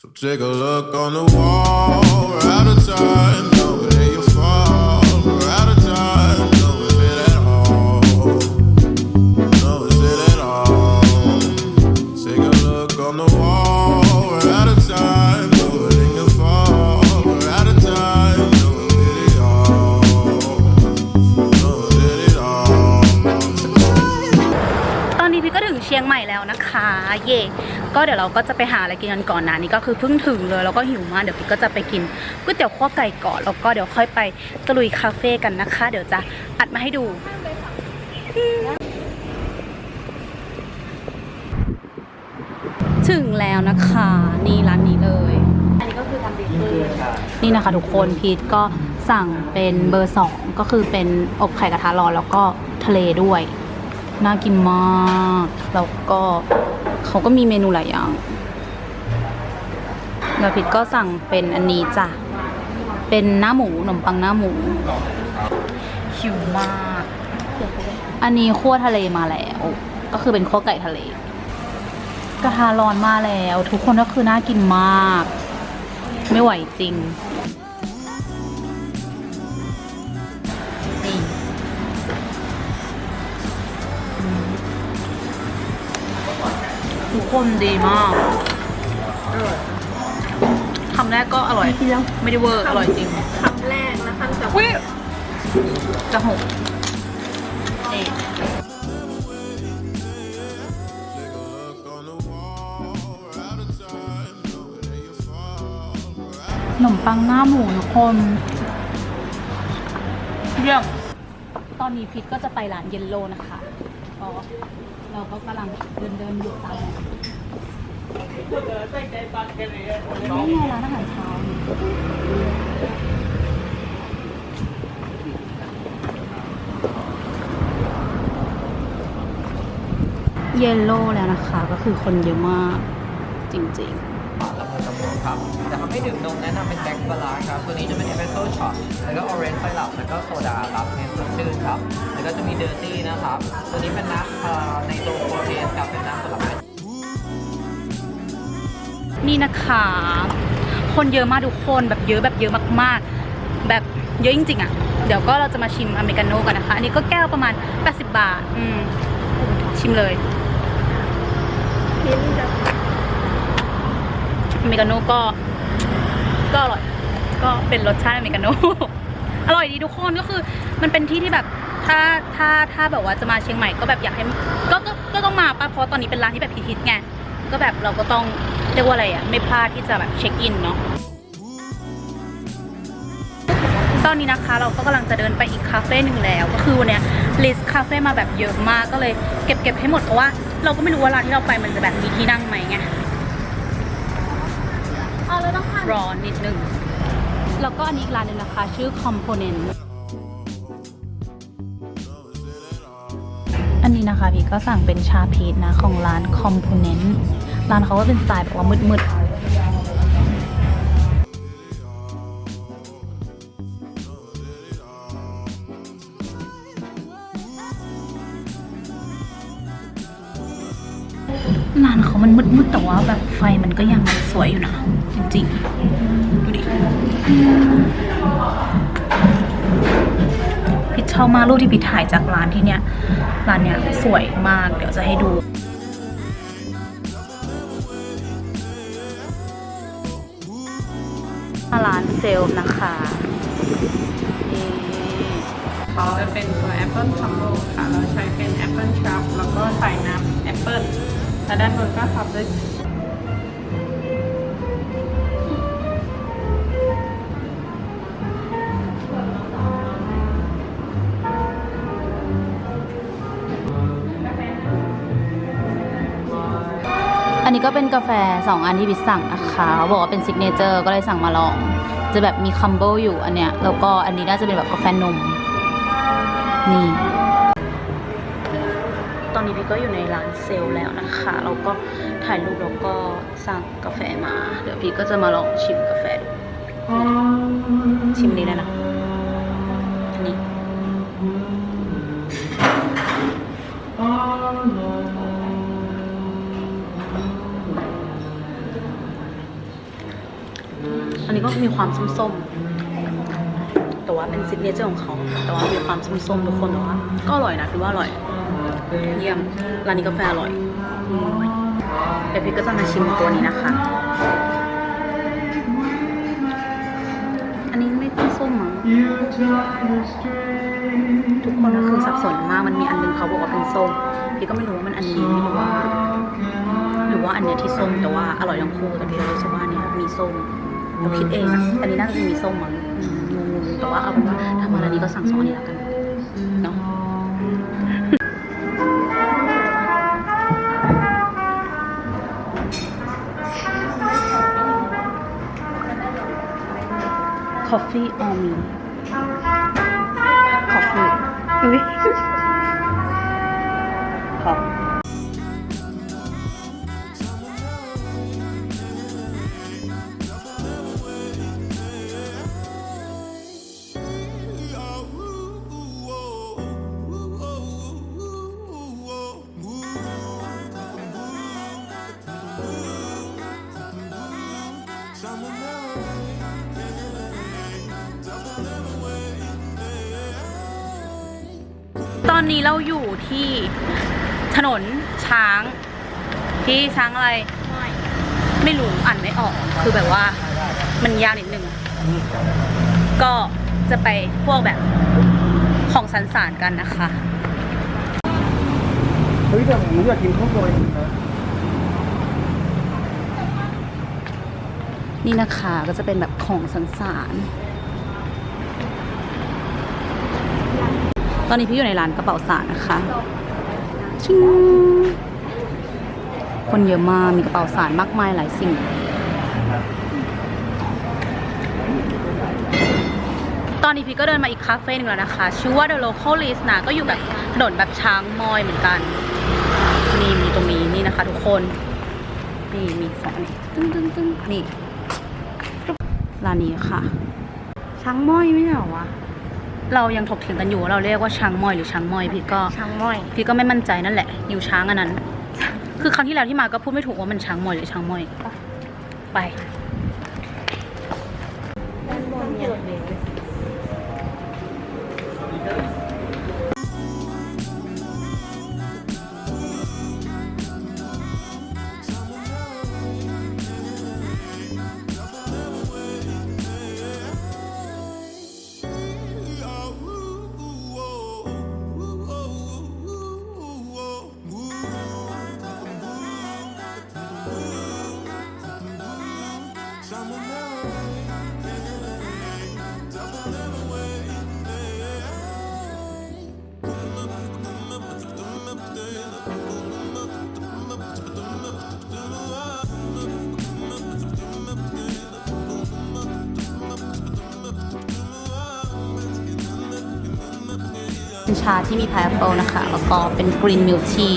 So take a look on the wall. We're out of time. ก็เดี๋ยวเราก็จะไปหาอะไรกินกันก่อนนะนี่ก็คือเพิ่งถึงเลยแล้วก็หิวมากเดี๋ยวพี่ก็จะไปกินก๋วยเตี๋ยวข้อไก่ก่อนแล้วก็เดี๋ยวค่อยไปตะลุยคาเฟ่กันนะคะ เดี๋ยวจะอัดมาให้ดูถึงแล้วนะคะนี่ร้านนี้เลย อันนี้ก็คือทำเบเกอรี่นี่นะคะทุกคนพีทก็สั่งเป็นเบอร์สองก็คือเป็นอบไข่กระทะร้อนแล้วก็ทะเลด้วย น่ากินมากแล้วก็เขาก็มีเมนูหลายอย่างแล้วพิดก็สั่งเป็นอันนี้จ้ะ เป็นหน้าหมูขนมปังหน้าหมูหิวมาก อันนี้คั่วทะเลมาแล้ว ก็คือเป็นคั่วไก่ทะเล กระทะร้อนมาแล้ว ทุกคนก็คือน่ากินมาก ไม่ไหวจริง ทุกคนดีมากคำแรกก็อร่อย ไม่ได้เวอร์อร่อยจริงคำแรกและคำต่อไปวิจะหกนี่ Take a look on the wall. We're out of time. No, it ain't your fault. We're out ขนมปังหน้าหมูทุกคนเยี่ยมตอนนี้พิทก็จะไปร้านเยลโล่นะคะก็ เราก็กำลังเดินเดินอยู่ตามนี่ไงร้านอาหารเช้าเยลโล่แล้วนะคะ ก็คือคนเยอะมากจริงๆละมุนละมุนครับ แต่ถ้าไม่ดื่มนมแนะนำเป็นแจ็คบาลาครับ ตัวนี้จะเป็นเอสเปรสโซ่ช็อต แล้วก็ออเรนจ์ไซรัปแล้วก็โซดาครับเน้นสดชื่นครับ แล้วก็จะมีเดอร์ตี้นะครับ ตัวนี้เป็นน้ำในโตโปรตีนครับเป็นน้ำสลับนี่นะคะ คนเยอะมากทุกคนแบบเยอะแบบเยอะมากๆ แบบเยอะจริงๆอะ เดี๋ยวก็เราจะมาชิมอเมริกาโน่กันนะคะ อันนี้ก็แก้วประมาณ 80 บาท อืม ชิมเลยอเมริกาโน่ก็ ก็อร่อย ก็เป็นรสชาติอเมริกาโน่ อร่อยดีทุกคนก็คือมันเป็นที่ที่แบบ ถ้าถ้าถ้าแบบว่าจะมาเชียงใหม่ก็แบบอยากให้ก็ก็ก็ต้องมาป่ะเพราะตอนนี้เป็นร้านที่แบบฮิตๆไงก็แบบเราก็ต้องเรียกว่าอะไรอะไม่พลาดที่จะแบบเช็คอินเนาะตอนนี้นะคะเราก็กำลังจะเดินไปอีกคาเฟ่หนึ่งแล้วก็คือวันเนี้ยลิสต์คาเฟ่มาแบบเยอะมากก็เลยเก็บเก็บให้หมดเพราะว่าเราก็ไม่รู้ว่าร้านที่เราไปมันจะแบบมีที่นั่งไหมไงเอาเลยต้องผ่านร้อนนิดนึงแล้วก็อันนี้อีกร้านหนึงนะคะ ชื่อ Component นนี้นะคะพี่ก็สั่งเป็นชาพีชนะของร้าน Component ร้านเขาก็เป็นสไตล์แบบว่ามืดๆร้านเขามันมืดๆแต่ว่าแบบไฟมันก็ยังสวยอยู่นะ จริงๆ ดูดิ อบมากรูปที่พิชถ่ายจากร้านที่เนี้ยร้านเนี้ยสวยมากเดี๋ยวจะให้ดูร้านเซลล์นะคะมีเขาจะเป็นตัว Apple Combo ค่ะ เราใช้เป็น Apple Trap แล้วก็ใส่น้ำแอปเปิลและด้านบนก็ท็อปด้วย นนี้ก็เป็นกาแฟ 2 อันที่พิชสั่งนะคะเขาบอกว่าเป็นซิกเนเจอร์ก็เลยสั่งมาลอง จะแบบมีคัมเบิลอยู่อันเนี้ย แล้วก็อันนี้น่าจะเป็นแบบกาแฟนม นี่ ตอนนี้พี่ก็อยู่ในร้านเซลล์แล้วนะคะ เราก็ถ่ายรูปแล้วก็สั่งกาแฟมา เดี๋ยวพี่ก็จะมาลองชิมกาแฟดูชิมนี้เลยนะ็มีความส้มๆ แต่ว่าเป็นซิกเนเจอร์ของเขา แต่ว่ามีความส้มๆทุกคนแต่ว่าก็อร่อยนะคือว่าอร่อย เยี่ยม ร้านนี้กาแฟอร่อยเดี๋ยวพี่ก็จะมาชิมตัวนี้นะคะ อันนี้ไม่เป็นส้มมั้งทุกคนก็คือสับสนมาก มันมีอันนึงเขาบอกว่าเป็นส้ม พี่ก็ไม่รู้ว่ามันอันนี้ไม่รู้ว่า หรือว่าอันเนี้ยที่ส้มแต่ว่าอร่อยทั้งคู่แต่พี่รู้สึกว่าเนี้ยมีส้ม เราคิดเองอะอันนี้น่าจะมีส้มมั้งอืมงงๆแต่ว่าเอาเป็นว่าถ้ามาร้านนี้ก็สั่งสองอันนี้แล้วกันเนาะ Coffee or me Coffee อุ้ย อนนี้เราอยู่ที่ถนนช้าง ที่ช้างอะไร ไม่รู้อ่านไม่ออก คือแบบว่ามันยากนิดนึง ก็จะไปพวกแบบของสันสานกันนะคะ เฮ้ยแต่ผมอยากกินข้าวซอยนะนี่นะคะก็จะเป็นแบบของสันสาน ตอนนี้พี่อยู่ในร้านกระเป๋าสารนะคะชิงคนเยอะมาก มีกระเป๋าสารมากมายหลายสิ่ง ตอนนี้พี่ก็เดินมาอีกคาเฟ่หนึงแล้วนะคะ ชื่อว่า The Local List นะ ก็อยู่แบบถนนแบบช้างมอยเหมือนกัน นี่มีตรงนี้นี่นะคะทุกคน นี่มีสองนนี้ตึ้งตึ้งตึ้งนี่ร้านนี้ค่ะ ช้างม้อยไม่ใช่เหรอวะ เรายังถกเถียงกันอยู่ว่าเราเรียกว่าช้างม้อยหรือช้างม้อยพี่ก็ช้างม้อย พี่ก็ไม่มั่นใจนั่นแหละอยู่ช้างอันนั้น คือครั้งที่แล้วที่มาก็พูดไม่ถูกว่ามันช้างมอยหรือช้างมอย ไป เป็นชาที่มีพายแอปเปิลนะคะ แล้วก็เป็นกรีนมิลที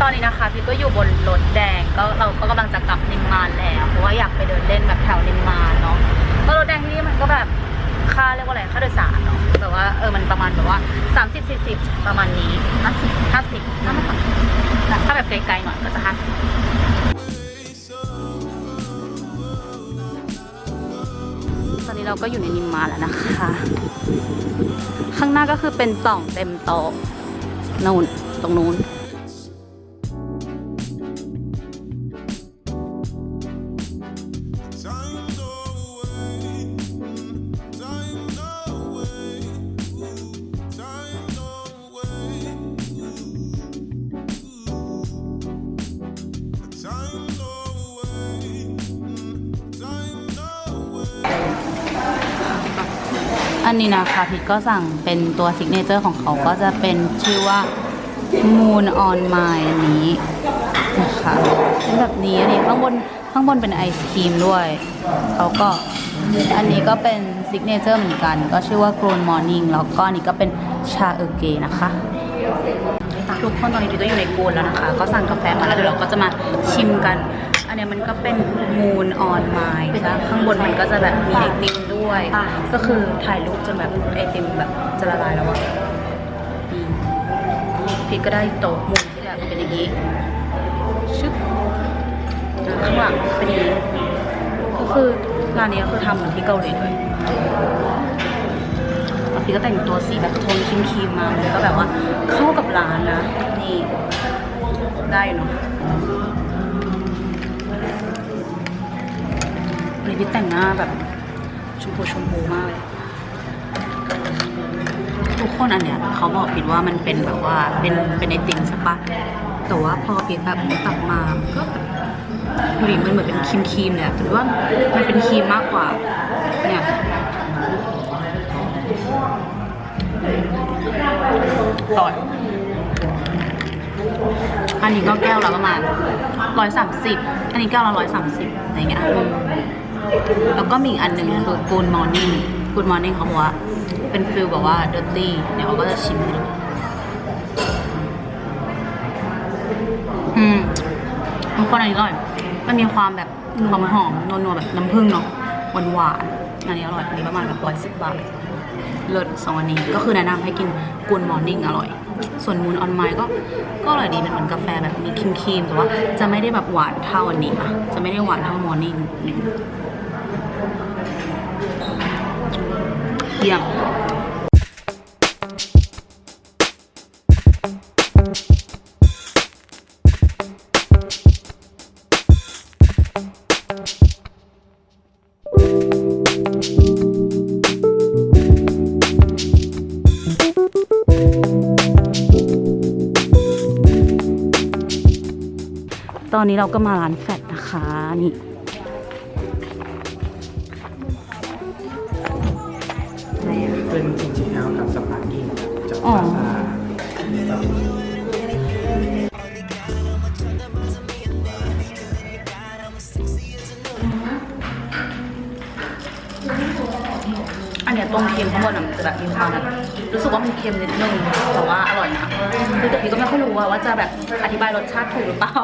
ตอนนี้นะคะพี่ก็อยู่บนรถแดงก็เราก็กำลังจะกลับนิมมานแล้ว เพราะว่าอยากไปเดินเล่นแบบแถวนิมมานเนาะก็รถแดงที่นี่มันก็แบบค่าเรียกว่าอะไรค่าโดยสารเนาะแบบว่าเออมันประมาณแบบว่า 30 40 ประมาณนี้ 50 50น่าจะถ้าแบบไกลๆหน่อยก็จะ50 นี้เราก็อยู่ในนิมมาแล้วนะคะ ข้างหน้าก็คือเป็นต่องเต็มโตะนู่นตรงนู้น อันนี้นะคะพิกก็สั่งเป็นตัวซิกเนเจอร์ของเขาก็จะเป็นชื่อว่า Moon on My อันนี้นะคะเป็นแบบนี้อันนี้ข้างบนข้างบนเป็นไอศครีมด้วยเขาก็อันนี้ก็เป็นซิกเนเจอร์เหมือนกัน ก็ชื่อว่า Grown Morning แล้วก็อันนี้ก็เป็นชาเออร์เกนะคะทุกคนตอนนี้พี่ก็อยู่ในกูนแล้วนะคะ ก็สั่งกาแฟมาแล้วเดี๋ยวเราก็จะมาชิมกัน นเนี้ยมันก็เป็นมูนออนไมล์นะข้างบนมันก็จะแบบมีไอติมด้วย ก็คือถ่ายรูปจนแบบไอติมแบบจะละลายแล้วอะนี่พี่ก็ได้โต๊ะมุมที่แบบเป็นอย่างนี้ชึบหลังเป็นอย่างนี้ก็คือร้านนี้ก็คือทำเหมือนที่เกาหลีเลยแล้วพี่ก็แต่งตัวสีแบบโทนครีมๆมาเลยก็แบบว่าเข้ากับร้านนะ นี่ได้อยู่เนาะ นี้พี่แต่งหน้าแบบชมพูชมพูมากเลย ทุกคนอันเนี้ยเขาบอกผิดว่ามันเป็นแบบว่าเป็นเป็นไอติมใช่ปะแต่ว่าพอปิดแบบตักมาก็ดูดิมันเหมือนเป็นครีมครีมเนี่ยแต่ว่ามันเป็นครีมมากกว่า เนี่ยต่อยอันนี้ก็แก้วละประมาณร้อยสามสิบอันนี้แก้วละร้อยสามสิบอะไรเงี้ย แล้วก็มีอีกอันหนึ่งคือ Good Morning Good Morning เขาบอกว่า เป็นฟิลแบบว่า dirty เดี๋ยวเขาก็จะชิมให้ดูอืมทุกคนอันนี้อร่อย มันมีความแบบหอมหอมๆนัวๆแบบน้ำผึ้งเนาะหวานหวานๆอันนี้อร่อย อันนี้ประมาณแบบร้อยสิบบาท เลิศสองอันนี้ ก็คือแนะนำให้กินกูนมอร์นิ่งอร่อย ส่วนมูนออนไมก็ ก็อร่อยดีมันเหมือนกาแฟแบบมีครีมครีมๆแต่ว่าจะไม่ได้แบบหวานเท่าอันนี้อะจะไม่ได้หวานเท่ามอร์นิ่งหนึ่ง เยี่ยมตอนนี้เราก็มาร้านแฟดนะคะนี่ อ๋อพาซาอันเนี้ยตรงเค็มข้างบนอะมันจะแบบมีความแบบรู้สึกว่ามันเค็มนิดนึงแต่ว่าอร่อยนะคือแต่พี่ก็ไม่ค่อยรู้ว่าว่าจะแบบอธิบายรสชาติถูกหรือเปล่า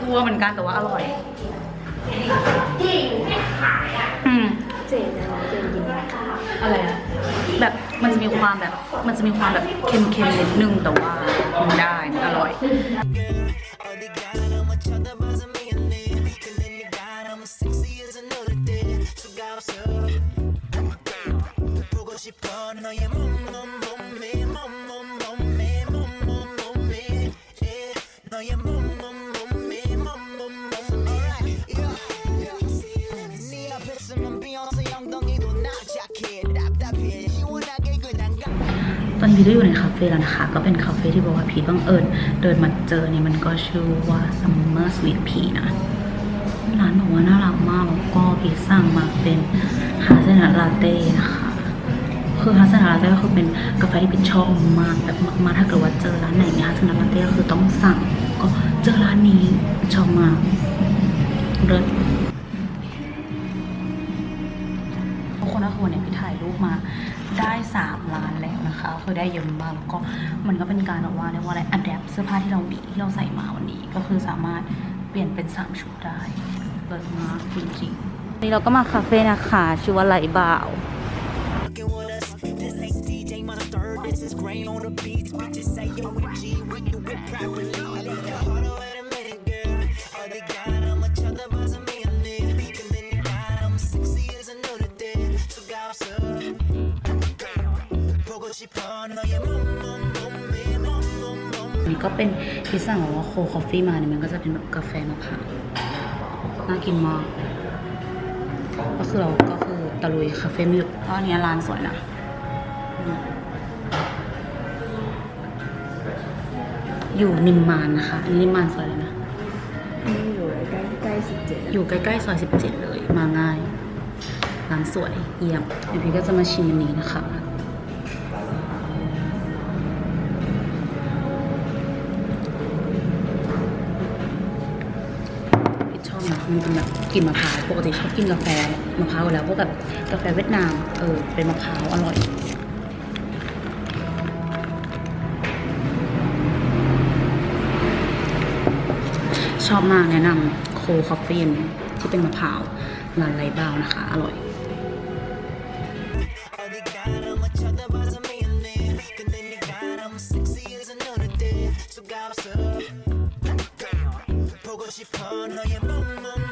กลัวเหมือนกันแต่ว่าอร่อยอืม อะไรอะแบบ มันจะมีความแบบ มันจะมีความแบบเค็มๆนิดนึงแต่ว่ามันได้มันอร่อย พีทก็อยู่ในคาเฟ่แล้วนะคะ ก็เป็นคาเฟ่ที่บอกว่าพีทบังเอิญเดินมาเจอเนี่ยมันก็ชื่อว่า Summer Sweet Pea นะ ร้านบอกว่าน่ารักมาก แล้วก็พีทสั่งมาเป็นฮาเซนัทลาเต้นะคะ คือฮาเซนัทลาเต้ก็คือเป็นกาแฟที่พีทชอบมากแบบมากๆถ้าเกิดว่าเจอร้านไหนมีฮาเซนัทลาเต้ก็คือต้องสั่ง ก็เจอร้านนี้ชอบมากเลิศทุกคนก็คือวันนี้พี่ถ่ายรูปมาได้ นะคะ คือได้เยอะมากแล้วก็มันก็เป็นการแบบว่าเรียกว่าอะไรอัดแอปเสื้อผ้าที่เรามีที่เราใส่มาวันนี้ ก็คือสามารถเปลี่ยนเป็นสามชุดได้เลิศมากจริงๆนี่เราก็มาคาเฟ่นะคะชื่อว่าไหลบ่าว This ain't DJ Monster. This is Grain on the beats. Bitches say OMG. We do it properly. ก็เป็นพิซซ่าของว่าโคคอฟฟี่มาเนี่ยมันก็จะเป็นแบบกาแฟมะพร้าวน่ากินมากก็คือเราก็คือตะลุยคาเฟ่ไม่หยุดเพราะอันเนี้ยร้านสวยนะอืมอยู่นิมมานนะคะ อันนี้นิมมานซอยเลยนะอยู่ใกล้ใกล้สิบเจ็ดอยู่ใกล้ๆซอยสิบเจ็ดเลย มาง่าย ร้านสวยเยี่ยมเดี๋ยวพี่ก็จะมาชิมอันนี้นะคะ มันเป็นแบบกลิ่นมะพร้าวปกติชอบกินกาแฟมะพร้าวอยู่แล้วพวกแบบกาแฟเวียดนามเออเป็นมะพร้าวอร่อยชอบมากแนะนำโคคอฟฟี่ที่เป็นมะพร้าวร้านไรบ้าวนะคะ อร่อย어 싶어 너의 몸몸